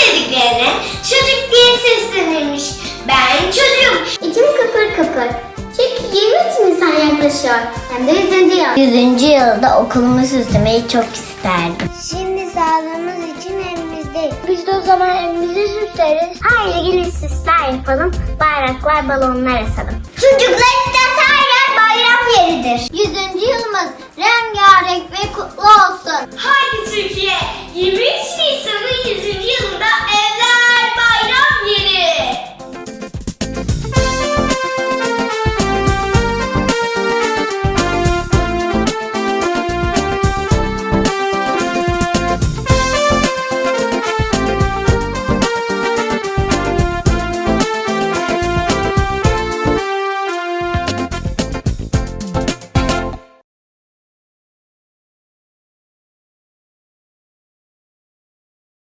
sevdiklerine çocuk diye seslenirmiş. Ben çocuğum. İçim kıpır kıpır. Çünkü 23 Nisan yaklaşıyor. Hem de 100. yıl. 100. yılda okulumu süslemeyi çok isterdim. Şimdi sağlığımız için evimizdeyiz. Biz de o zaman evimizi süsleriz. Haydi gelin süsler yapalım. Bayraklar, balonlar asalım. Çocuklar için her yer bayram yeridir. 100. yılımız rengarenk ve kutlu